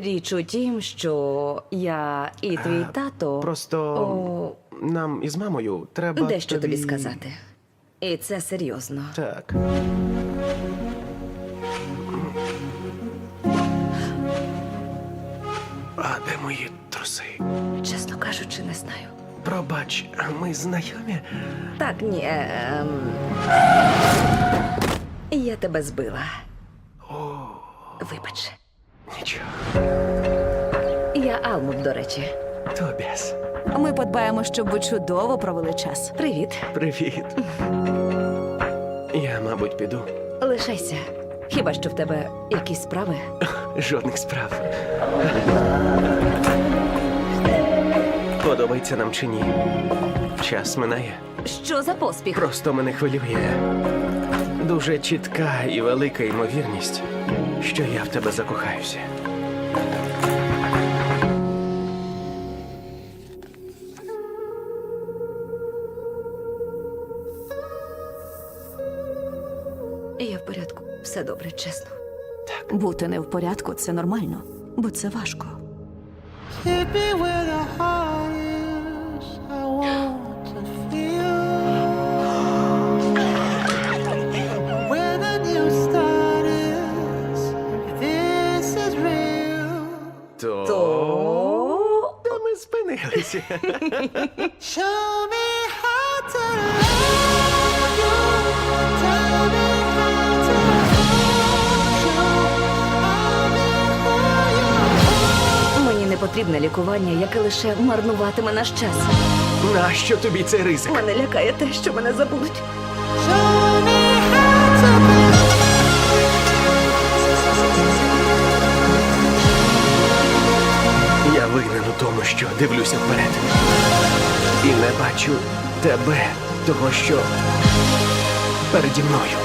Річ у тім, що я і твій тато Просто О. нам із мамою треба. дещо тобі тобі сказати. І це серйозно. Так. А де мої труси? Чесно кажучи, не знаю. Пробач, ми знайомі? Так, ні. Ем... Я тебе збила. Вибач. Нічого. Я Алмут, до речі. Тобіас. Ми подбаємо, щоб ви чудово провели час. Привіт. Привіт. Я, мабуть, піду. Лишайся. Хіба що в тебе якісь справи? Жодних справ. Подобається нам чи ні? Час минає. Що за поспіх? Просто мене хвилює. Дуже чітка і велика ймовірність, що я в тебе закохаюся. Я в порядку. Все добре, чесно. Бути не в порядку це нормально, бо це важко. Hit me where the heart То, То Де ми спинилися. Show me how to love you. Tell me how to hold you. I'll be who you мені не потрібне лікування, яке лише марнуватиме наш час. Нащо тобі цей ризик? Мене лякає те, що мене забудуть. Show me how to be. Винен у тому, що дивлюся вперед. І не бачу тебе, того, що переді мною.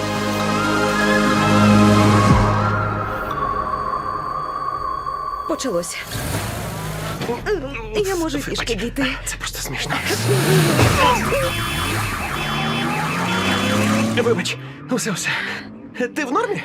Почалося. Я можу Вибач, пішки дійти. Це просто смішно. Вибач, усе, усе. Ти в нормі?